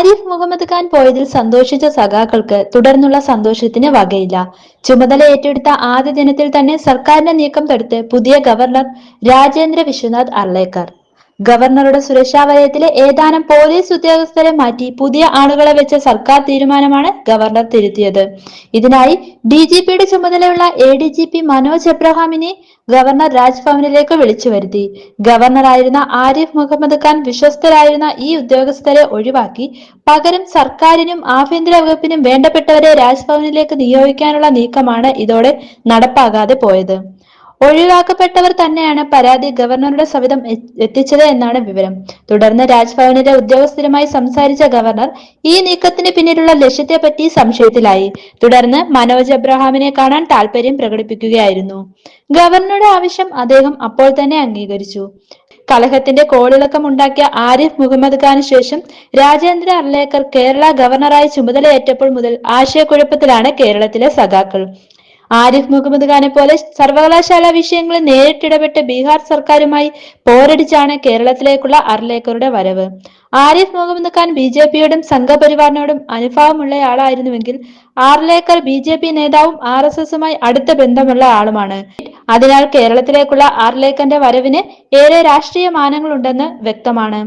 ആരിഫ് മുഹമ്മദ് ഖാൻ പോയതിൽ സന്തോഷിച്ച സഖാക്കൾക്ക് തുടർന്നുള്ള സന്തോഷത്തിന് വകയില്ല. ചുമതല ഏറ്റെടുത്ത ആദ്യ ദിനത്തിൽ തന്നെ സർക്കാരിന്റെ നീക്കം തടുത്ത് പുതിയ ഗവർണർ രാജേന്ദ്ര വിശ്വനാഥ് അർലേക്കർ ഗവർണറുടെ സുരക്ഷാ വലയത്തിലെ ഏതാനും പോലീസ് ഉദ്യോഗസ്ഥരെ മാറ്റി പുതിയ ആളുകളെ വെച്ച സർക്കാർ തീരുമാനമാണ് ഗവർണർ തിരുത്തിയത്. ഇതിനായി ഡി ജി പിയുടെ ചുമതലയുള്ള A D G P Manoj എബ്രഹാമിനെ governor രാജ്ഭവനിലേക്ക് വിളിച്ചു വരുത്തി. ഗവർണറായിരുന്ന ആരിഫ് മുഹമ്മദ് ഖാൻ വിശ്വസ്തരായിരുന്ന ഈ ഉദ്യോഗസ്ഥരെ ഒഴിവാക്കി പകരം സർക്കാരിനും ആഭ്യന്തര വകുപ്പിനും വേണ്ടപ്പെട്ടവരെ രാജ്ഭവനിലേക്ക് നിയോഗിക്കാനുള്ള നീക്കമാണ് ഇതോടെ നടപ്പാകാതെ പോയത്. ഒഴിവാക്കപ്പെട്ടവർ തന്നെയാണ് പരാതി ഗവർണറുടെ സവിധം എത്തിച്ചത് എന്നാണ് വിവരം. തുടർന്ന് രാജ്ഭവനിലെ ഉദ്യോഗസ്ഥരുമായി സംസാരിച്ച ഗവർണർ ഈ നീക്കത്തിന് പിന്നിലുള്ള ലക്ഷ്യത്തെപ്പറ്റി സംശയത്തിലായി. തുടർന്ന് മനോജ് എബ്രഹാമിനെ കാണാൻ താല്പര്യം പ്രകടിപ്പിക്കുകയായിരുന്നു. ഗവർണറുടെ ആവശ്യം അദ്ദേഹം അപ്പോൾ തന്നെ അംഗീകരിച്ചു. കലഹത്തിന്റെ കോളിളക്കം ഉണ്ടാക്കിയ ആരിഫ് മുഹമ്മദ് ഖാന് ശേഷം രാജേന്ദ്ര അർലേക്കർ കേരള ഗവർണറായി ചുമതലയേറ്റപ്പോൾ മുതൽ ആശയക്കുഴപ്പത്തിലാണ് കേരളത്തിലെ സഖാക്കൾ. ആരിഫ് മുഹമ്മദ് ഖാനെ പോലെ സർവകലാശാല വിഷയങ്ങളിൽ നേരിട്ടിടപെട്ട് ബീഹാർ സർക്കാരുമായി പോരടിച്ചാണ് കേരളത്തിലേക്കുള്ള അർലേക്കറുടെ വരവ്. ആരിഫ് മുഹമ്മദ് ഖാൻ ബി ജെ പിയോടും സംഘപരിവാറിനോടും അനുഭാവമുള്ളയാളായിരുന്നുവെങ്കിൽ ആർലേക്കർ ബി ജെ പി നേതാവും ആർ എസ് എസുമായി അടുത്ത ബന്ധമുള്ള ആളുമാണ്. അതിനാൽ കേരളത്തിലേക്കുള്ള ആർലേക്കറിന്റെ വരവിന് ഏറെ രാഷ്ട്രീയ മാനങ്ങളുണ്ടെന്ന് വ്യക്തമാണ്.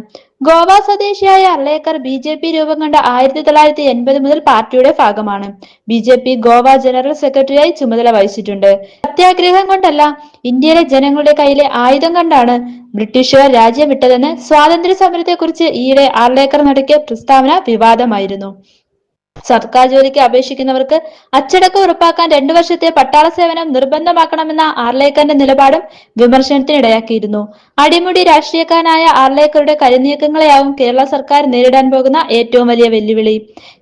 ഗോവ സ്വദേശിയായ അർലേക്കർ ബി ജെ പി രൂപം കൊണ്ട ആയിരത്തി തൊള്ളായിരത്തി എൺപത് മുതൽ പാർട്ടിയുടെ ഭാഗമാണ്. B J P Goa general സെക്രട്ടറിയായി ചുമതല വഹിച്ചിട്ടുണ്ട്. സത്യാഗ്രഹം കൊണ്ടല്ല ഇന്ത്യയിലെ ജനങ്ങളുടെ കയ്യിലെ ആയുധം കൊണ്ടാണ് ബ്രിട്ടീഷുകാർ രാജ്യം വിട്ടതെന്ന് സ്വാതന്ത്ര്യ സമരത്തെക്കുറിച്ച് ഈയിടെ ആർലേക്കർ നടത്തിയ പ്രസ്താവന വിവാദമായിരുന്നു. സർക്കാർ ജോലിക്ക് അപേക്ഷിക്കുന്നവർക്ക് അച്ചടക്കം ഉറപ്പാക്കാൻ രണ്ടു വർഷത്തെ പട്ടാള സേവനം നിർബന്ധമാക്കണമെന്ന ആർലേക്കറിന്റെ നിലപാടും വിമർശനത്തിനിടയാക്കിയിരുന്നു. അടിമുടി രാഷ്ട്രീയക്കാരനായ ആർലേക്കറുടെ കരിനീക്കങ്ങളെയാവും കേരള സർക്കാർ നേരിടാൻ പോകുന്ന ഏറ്റവും വലിയ വെല്ലുവിളി.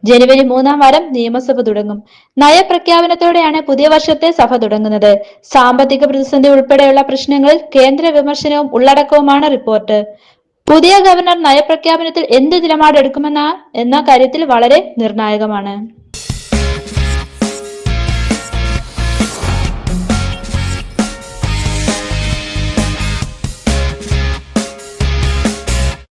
ജനുവരി മൂന്നാം വാരം നിയമസഭ തുടങ്ങും. നയപ്രഖ്യാപനത്തോടെയാണ് പുതിയ വർഷത്തെ സഭ തുടങ്ങുന്നത്. സാമ്പത്തിക പ്രതിസന്ധി ഉൾപ്പെടെയുള്ള പ്രശ്നങ്ങളിൽ കേന്ദ്ര വിമർശനവും ഉള്ളടക്കവുമാണ് റിപ്പോർട്ട്. പുതിയ ഗവർണർ നയപ്രഖ്യാപനത്തിൽ എന്ത് നിലപാടെടുക്കുമെന്ന എന്ന കാര്യത്തിൽ വളരെ നിർണായകമാണ്.